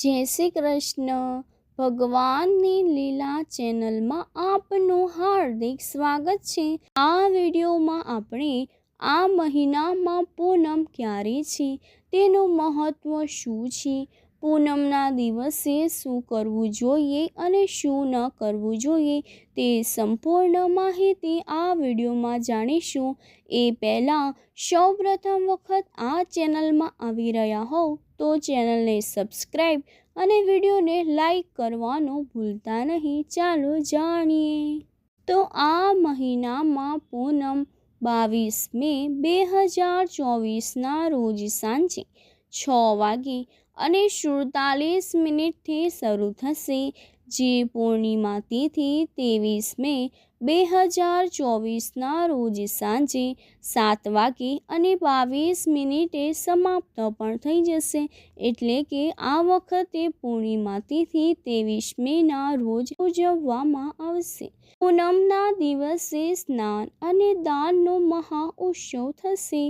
જય શ્રી કૃષ્ણ. ભગવાનની લીલા ચેનલમાં આપનું હાર્દિક સ્વાગત છે. આ વિડીયોમાં આપણે આ મહિનામાં પૂનમ ક્યારે છે? તેનું મહત્ત્વ શું છે? પૂનમના દિવસે શું કરવું જોઈએ અને શું ન કરવું જોઈએ તે સંપૂર્ણ માહિતી આ વિડીયોમાં જાણીશું. એ પહેલાં સૌપ્રથમ વખત આ ચેનલમાં આવી રહ્યા હોવ. તો ચેનલને સબસ્ક્રાઈબ અને વિડીયોને લાઈક કરવાનું ભૂલતા નહીં. ચાલો જાણીએ. તો આ મહિનામાં પૂનમ બાવીસ મે બે હજાર ચોવીસના રોજ સાંજે છ વાગે અને સુડતાલીસ મિનિટથી શરૂ થશે. જે પૂર્ણિમા તિથિ ત્રેવીસ મે બે હજાર ચોવીસના રોજ સાંજે સાત વાગે અને બાવીસ મિનિટે સમાપ્ત પણ થઈ જશે. એટલે કે આ વખતે પૂર્ણિમા તિથિ ત્રેવીસ મેના રોજ ઉજવવામાં આવશે. પૂનમના દિવસે સ્નાન અને દાનનો મહા ઉત્સવ થશે.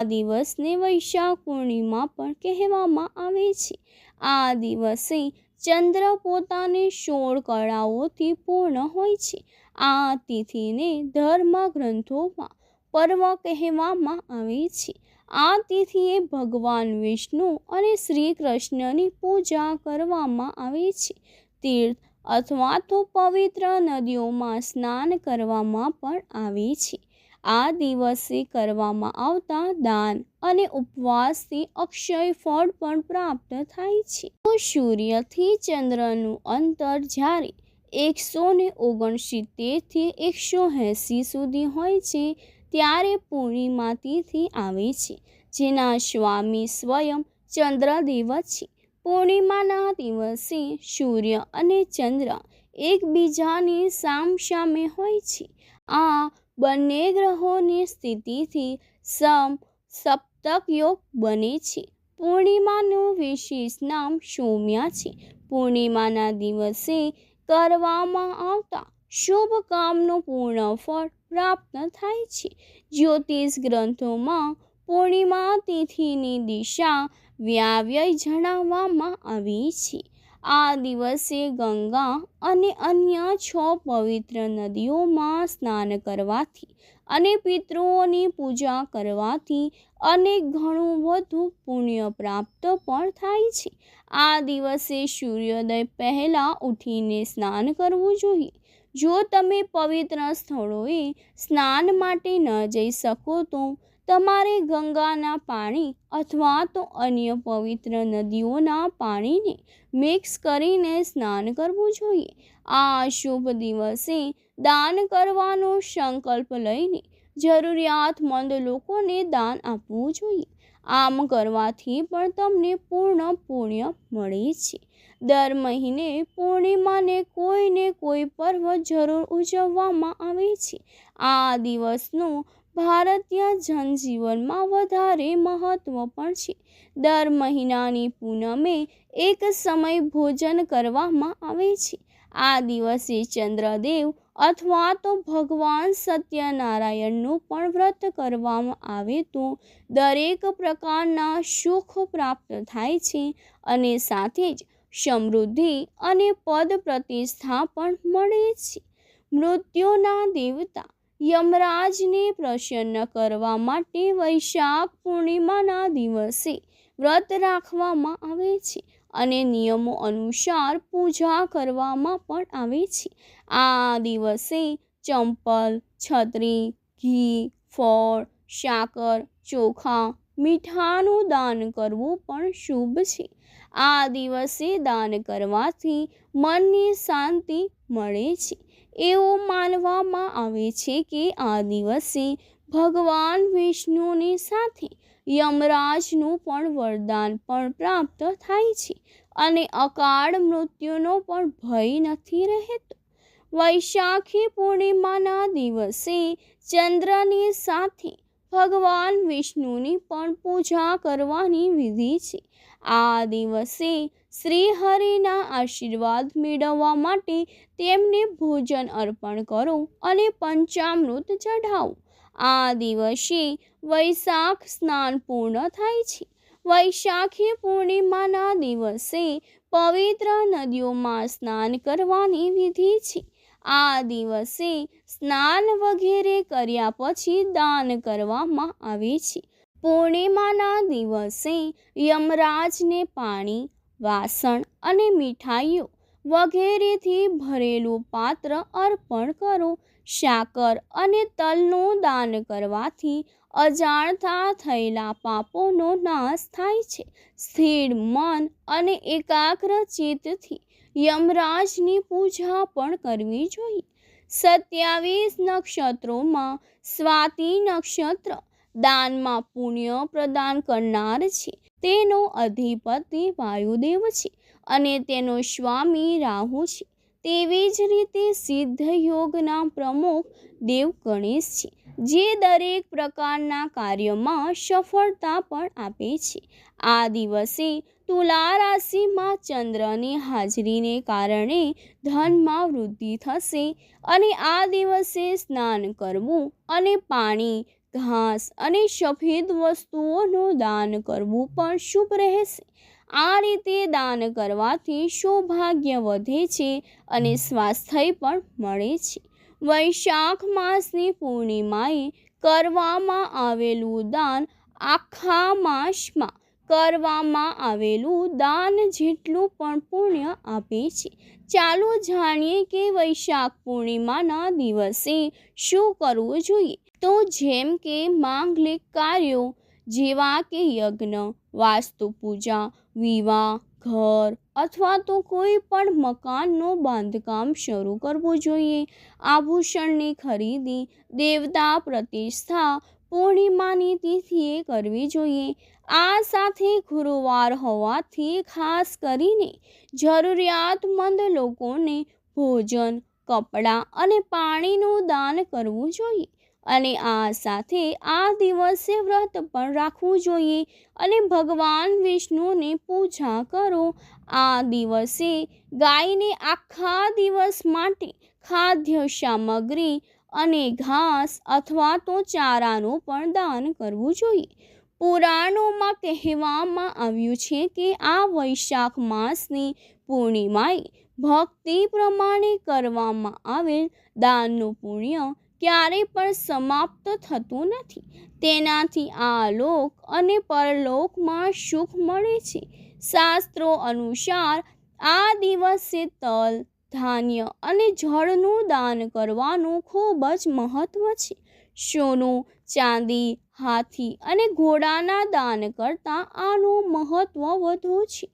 આ દિવસને વૈશાખ પૂર્ણિમા પણ કહેવામાં આવે છે. આ દિવસે ચંદ્ર પોતાની સોળ કળાઓથી પૂર્ણ હોય છે. આ તિથિને ધર્મ ગ્રંથોમાં પર્વ કહેવામાં આવે છે. આ તિથિએ ભગવાન વિષ્ણુ અને શ્રી કૃષ્ણની પૂજા કરવામાં આવે છે. તીર્થ અથવા તો પવિત્ર નદીઓમાં સ્નાન કરવામાં પણ આવે છે. આ દિવસે કરવામાં આવતા દાન અને ઉપવાસથી અક્ષય ફળ પણ પ્રાપ્ત થાય છે. તો સૂર્યથી ચંદ્રનું અંતર જ્યારે એકસો ને ઓગણસિત્તેરથી એકસો એંસી સુધી હોય છે, ત્યારે પૂર્ણિમા તિથિ આવે છે, જેના સ્વામી સ્વયં ચંદ્રદેવ છે. પૂર્ણિમાના દિવસે સૂર્ય અને ચંદ્ર એકબીજાની સામસામે હોય છે. આ બંને ગ્રહોની સ્થિતિથી સમ સપ્તક યોગ બને છે. પૂર્ણિમાનું વિશેષ નામ સૌમ્યા છે. પૂર્ણિમાના દિવસે કરવામાં આવતા શુભ કામનું પૂર્ણ ફળ પ્રાપ્ત થાય છે. જ્યોતિષ ગ્રંથોમાં પૂર્ણિમા તિથિની દિશા વ્યાવ્યય જણાવવામાં આવી છે. આ દિવસે ગંગા અને અન્ય છ પવિત્ર નદીઓમાં સ્નાન કરવાથી અને પિતૃઓની પૂજા કરવાથી અને ઘણું વધુ પુણ્ય પ્રાપ્ત પણ થાય છે. આ દિવસે સૂર્યોદય પહેલાં ઉઠીને સ્નાન કરવું જોઈએ. જો તમે પવિત્ર સ્થળોએ સ્નાન માટે ન જઈ શકો તો તમારે ગંગાના પાણી અથવા તો અન્ય પવિત્ર નદીઓના પાણીને મિક્સ કરીને સ્નાન કરવું જોઈએ. આ શુભ દિવસે દાન કરવાનો સંકલ્પ લઈને જરૂરિયાતમંદ લોકોને દાન આપવું જોઈએ. આમ કરવાથી પણ તમને પૂર્ણ પુણ્ય મળે છે. દર મહિને પૂર્ણિમાને કોઈને કોઈ પર્વ જરૂર ઉજવવામાં આવે છે. આ દિવસનું ભારતીય જનજીવનમાં વધારે મહત્ત્વ પણ છે. દર મહિનાની પૂનમે એક સમય ભોજન કરવામાં આવે છે. આ દિવસે ચંદ્રદેવ અથવા તો ભગવાન સત્યનારાયણનું પણ વ્રત કરવામાં આવે તો દરેક પ્રકારના સુખ પ્રાપ્ત થાય છે અને સાથે જ સમૃદ્ધિ અને પદ પ્રતિષ્ઠા પણ મળે છે. મૃત્યુના દેવતા યમરાજને પ્રસન્ન કરવા માટે વૈશાખ પૂર્ણિમાના દિવસે વ્રત રાખવામાં આવે છે અને નિયમો અનુસાર પૂજા કરવામાં પણ આવે છે. આ દિવસે ચંપલ, છત્રી, ઘી, ફળ, સાકર, ચોખા, મીઠાનું દાન કરવું પણ શુભ છે. આ દિવસે દાન કરવાથી મનની શાંતિ મળે છે. એવું માનવામાં આવે છે કે આ દિવસે ભગવાન વિષ્ણુની સાથે યમરાજનું પણ વરદાન પણ પ્રાપ્ત થાય છે અને અકાળ મૃત્યુનો પણ ભય નથી રહેતો. વૈશાખી પૂર્ણિમાના દિવસે ચંદ્રની સાથે ભગવાન વિષ્ણુની પણ પૂજા કરવાની વિધિ છે. આ દિવસે શ્રી હરિના આશીર્વાદ મેળવવા માટે તેમને ભોજન અર્પણ કરો અને પંચામૃત ચઢાવો. આ દિવસે વૈશાખ સ્નાન પૂર્ણ થાય છે. વૈશાખી પૂર્ણિમાના દિવસે પવિત્ર નદીઓમાં સ્નાન કરવાની વિધિ છે. આ દિવસે સ્નાન વગેરે કર્યા પછી દાન કરવામાં આવે છે. પૂર્ણિમાના દિવસે યમરાજને પાણી વાસણ અને મીઠાઈઓ વગેરેથી ભરેલું પાત્ર અર્પણ કરો. સાકર અને તલનું દાન કરવાથી અજાણતા થયેલા પાપોનો નાશ થાય છે. સ્થિર મન અને એકાગ્ર ચિત્તથી યમરાજની પૂજા પણ કરવી જોઈએ. સત્યાવીસ નક્ષત્રોમાં સ્વાતિ નક્ષત્ર દાનમાં પુણ્ય પ્રદાન કરનાર છે. તેનો અધિપતિ વાયુદેવ છે અને તેનો સ્વામી રાહુ છે. તેવી જ રીતે સિદ્ધ યોગના પ્રમુખ દેવ ગણેશ છે, જે દરેક પ્રકારના કાર્યમાં સફળતા પણ આપે છે. આ દિવસે તુલા રાશિમાં ચંદ્રની હાજરીને કારણે ધનમાં વૃદ્ધિ થશે અને આ દિવસે સ્નાન કરવું અને પાણી ઘાસ અને સફેદ વસ્તુઓનું દાન કરવું પણ શુભ રહેશે. આ રીતે દાન કરવાથી સૌભાગ્ય વધે છે અને સ્વાસ્થ્ય પણ મળે છે. વૈશાખ માસની પૂર્ણિમાએ કરવામાં આવેલું દાન આખા માસમાં કરવામાં આવેલું દાન જેટલું પણ પુણ્ય આપે છે. ચાલો જાણીએ કે વૈશાખ પૂર્ણિમાના દિવસે શું કરવું જોઈએ. તો જેમ કે માંગલિક કાર્યો જેવા કે યજ્ઞ, વાસ્તુ પૂજા, વિવાહ, ઘર અથવા તો કોઈ પણ મકાનનું બાંધકામ શરૂ કરવું જોઈએ. આભૂષણની ખરીદી, દેવતા પ્રતિષ્ઠા પૂર્ણિમાની તિથિએ કરવી જોઈએ. આ સાથે ગુરુવાર હોવાથી ખાસ કરીને જરૂરિયાતમંદ લોકોને ભોજન, કપડાં અને પાણીનું દાન કરવું જોઈએ અને આ સાથે આ દિવસે વ્રત પણ રાખવું જોઈએ અને ભગવાન વિષ્ણુને પૂજા કરો. આ દિવસે ગાયને આખા દિવસ માટે ખાદ્ય સામગ્રી અને ઘાસ અથવા તો ચારાનું પણ દાન કરવું જોઈએ. પુરાણોમાં કહેવામાં આવ્યું છે કે આ વૈશાખ માસની પૂર્ણિમાએ ભક્તિ પ્રમાણે કરવામાં આવેલ દાનનું પુણ્ય ક્યારેય પણ સમાપ્ત થતું નથી. તેનાથી આ લોક અને પરલોકમાં સુખ મળે છે. શાસ્ત્રો અનુસાર આ દિવસે તલ ધાન્ય અને જળનું દાન કરવાનું ખૂબ જ મહત્વ છે. સોનું, ચાંદી, હાથી અને ઘોડાના દાન કરતાં આનું મહત્વ વધુ છે.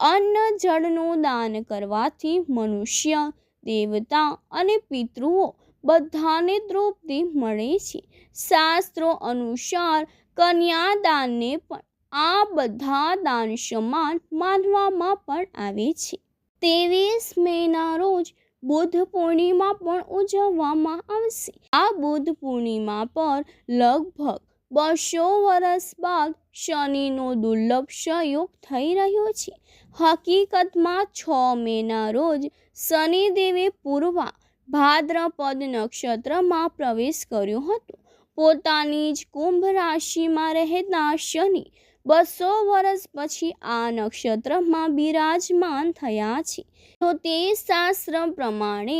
અન્ન જળનું દાન કરવાથી મનુષ્ય, દેવતા અને પિતૃઓ બધાને તૃપ્તિ મળે છે. શાસ્ત્રો અનુસાર કન્યાદાનને પણ આ બધા દાન સમાન માનવામાં પણ આવે છે. ત્રેવીસ મેના રોજ બુદ્ધ પૂર્ણિમા પણ ઉજવવામાં આવશે. આ બુદ્ધ પૂર્ણિમા પર લગભગ બસો વર્ષ બાદ શનિનો દુર્લભ સંયોગ થઈ રહ્યો છે. હકીકતમાં છ મેના રોજ શનિદેવે પૂર્વા ભાદ્રપદ નક્ષત્રમાં પ્રવેશ કર્યો હતો. પોતાની જ કુંભ રાશિમાં રહેતા શનિ બસો વર્ષ પછી આ નક્ષત્રમાં બિરાજમાન થયા છે. તો તે શાસ્ત્ર પ્રમાણે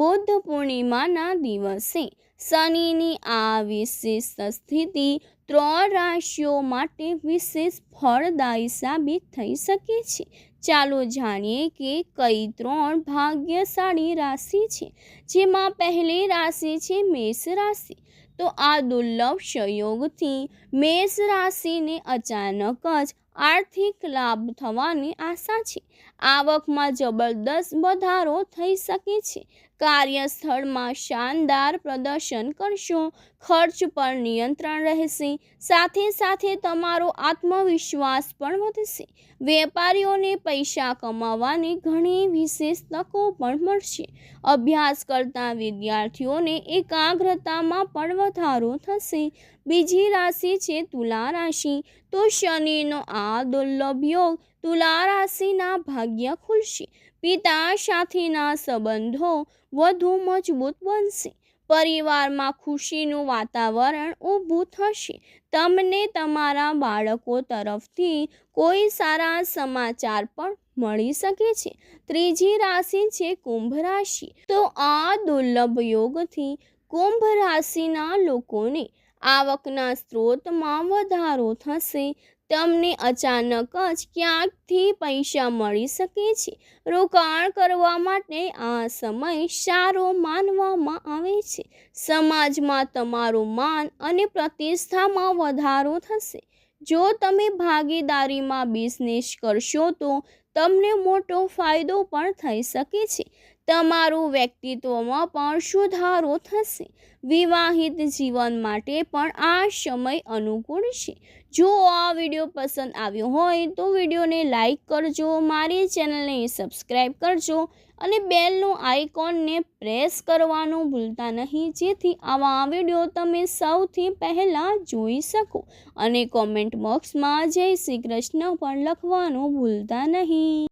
બુદ્ધ પૂર્ણિમાના દિવસે શનિની આ વિશિષ્ટ સ્થિતિ ત્રણ રાશિઓ માટે વિશેષ ફળદાયી સાબિત થઈ શકે છે. ચાલો જાણીએ કે કઈ ત્રણ ભાગ્યશાળી રાશિ છે, જેમાં પહેલી રાશિ છે મેષ રાશિ તો આ દુર્લભ સંયોગથી મેષ રાશિને અચાનક જ આર્થિક લાભ થવાની આશા છે. આવકમાં જબરદસ્ત વધારો થઈ શકે છે. કાર્યસ્થળમાં શાનદાર પ્રદર્શન કરશો. ખર્ચ પર નિયંત્રણ રહેશે. સાથે સાથે તમારો આત્મવિશ્વાસ પણ વધશે. વેપારીઓને પૈસા કમાવાની ઘણી વિશેષ તકો પણ મળશે. અભ્યાસ કરતા વિદ્યાર્થીઓને એકાગ્રતામાં પણ વધારો થશે. બીજી રાશિ છે તુલા રાશિ. તો શનિનો આ દુર્લભ યોગ તુલા રાશિના ભાગ્ય ખુલશે. પિતા સાથેના સંબંધો વધુ મજબૂત બનશે. પરિવારમાં ખુશીનું વાતાવરણ ઊભું થશે. તમને તમારા બાળકો તરફથી કોઈ સારા સમાચાર પણ મળી શકે છે. ત્રીજી રાશિ છે કુંભ રાશિ. તો આ દુર્લભ યોગથી કુંભ રાશિના લોકોને આવકના સ્ત્રોતમાં વધારો થશે. તમને અચાનક જ ક્યાંકથી પૈસા મળી શકે છે? રોકાણ કરવા માટે આ સમય સારો માનવામાં આવે છે. સમાજમાં તમારું માન અને પ્રતિષ્ઠામાં વધારો થશે. જો તમે ભાગીદારીમાં બિઝનેસ કરશો તો તમને મોટો ફાયદો પણ થઈ શકે છે. તમારું વ્યક્તિત્વમાં પણ સુધારો થશે. વિવાહિત જીવન માટે પણ આ સમય અનુકૂળ છે. જો આ વીડિયો પસંદ આવ્યો હોય તો વિડીયોને લાઈક કરજો, મારી ચેનલને સબસ્ક્રાઈબ કરજો અને બેલનું આઇકોનને પ્રેસ કરવાનું ભૂલતા નહીં. જેથી આવા વીડિયો તમે સૌથી પહેલાં જોઈ શકો અને કોમેન્ટ બોક્સમાં જય શ્રી કૃષ્ણ પણ લખવાનું ભૂલતા નહીં.